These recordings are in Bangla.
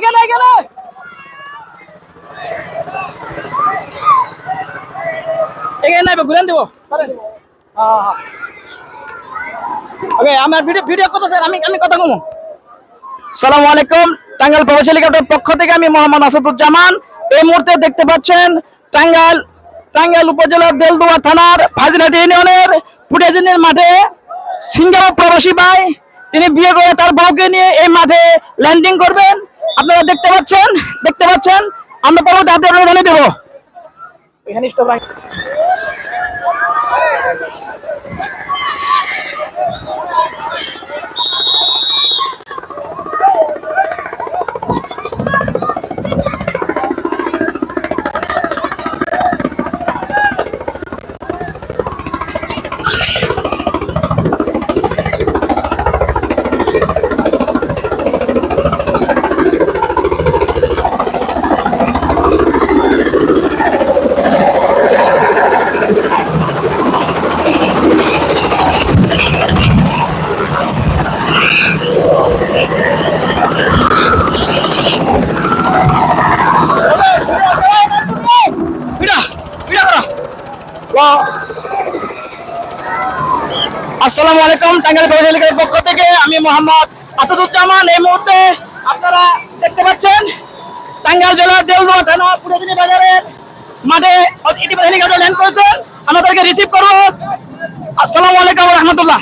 এখানে এখানে। পক্ষ থেকে আমি মোহাম্মদ আসাদুজ্জামান। এই মুহূর্তে দেখতে পাচ্ছেন টাঙ্গাইল টাঙ্গাইল উপজেলার দেলদুয়া থানার ফাজিলাটি ইউনিয়নের ফুটেজিনের মাঠে সিঙ্গাপুর প্রবাসী ভাই, তিনি বিয়ে করে তার বউকে নিয়ে এই মাঠে ল্যান্ডিং দেখতে পাচ্ছেন? দেখতে পাচ্ছেন? আমরা পরবর্তী আপডেট জানিয়ে দেবো। এখানে আসসালামু আলাইকুম টাঙ্গাইল কলেজের পক্ষ থেকে আমি মোহাম্মদ আসাদুজ্জামান এই মুহূর্তে আপনারা দেখতে পাচ্ছেন টাঙ্গাইল জেলার দেওয়া থানা পুরোদিনী বাজারের মাঠে ইতিমধ্যে হেলিকপ্টার ল্যান্ড করেছেন আমাদেরকে রিসিভ করব আসসালামু আলাইকুম রহমতুল্লাহ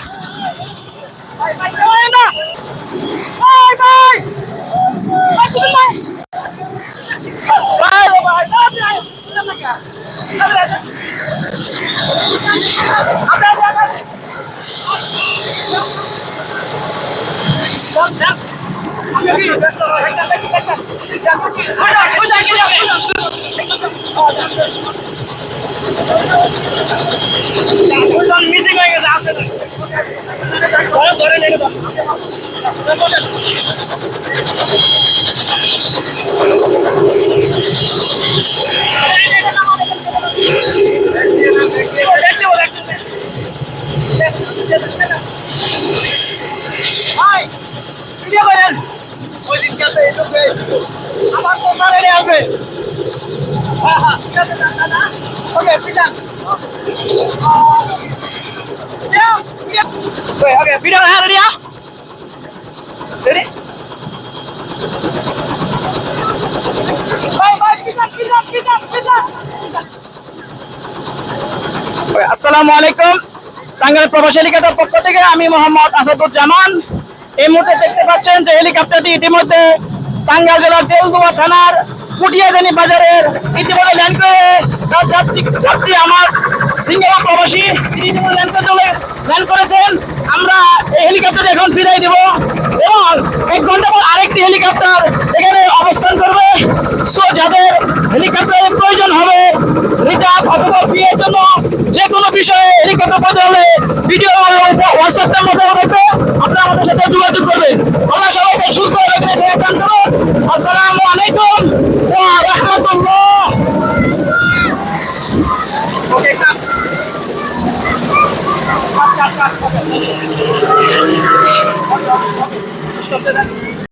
মিসিং হয়ে গেছে আসে ধরে ধরে নিয়ে আমার তো সারে আসবে হ্যাঁ হ্যাঁ ঠিক আছে না ওকে পিটান ওকে ভিডিও হ্যাঁ রেডি হ্যাঁ রেডি ভাই ভাই পিটান পিটান পিটান পিটান আসসালামু আলাইকুম। টাঙ্গাইল প্রবাসী হেলিকপ্টার পক্ষ থেকে আমি মোহাম্মদ আসাদুজ্জামান। এই মুহূর্তে দেখতে পাচ্ছেন যে হেলিকপ্টারটি ইতিমধ্যে টাঙ্গাইল জেলার তেলদুয়া থানার পুটিয়াজানি বাজারের ইতিমধ্যে ল্যান্ড করে। তার যাত্রী যাত্রী আমার সিঙ্গাপুর প্রবাসী, তিনি ইতিমধ্যে ল্যান্ড করে চলে ল্যান্ড করেছেন। আমরা এই হেলিকপ্টার এখন ফিরাই দেব এবং এক ঘণ্টা পর আরেকটি হেলিকপ্টার এখানে অবস্থান করবে। ভিডিও হোয়াটসঅ্যাপ নাম্বার দেওয়া থাকবে আপনারা আমাদের সাথে যোগাযোগ করবেন। সুস্থ রেখে দেখান করুন আসসালামু আলাইকুম ওয়া রাহমাতুল্লাহ। ওকে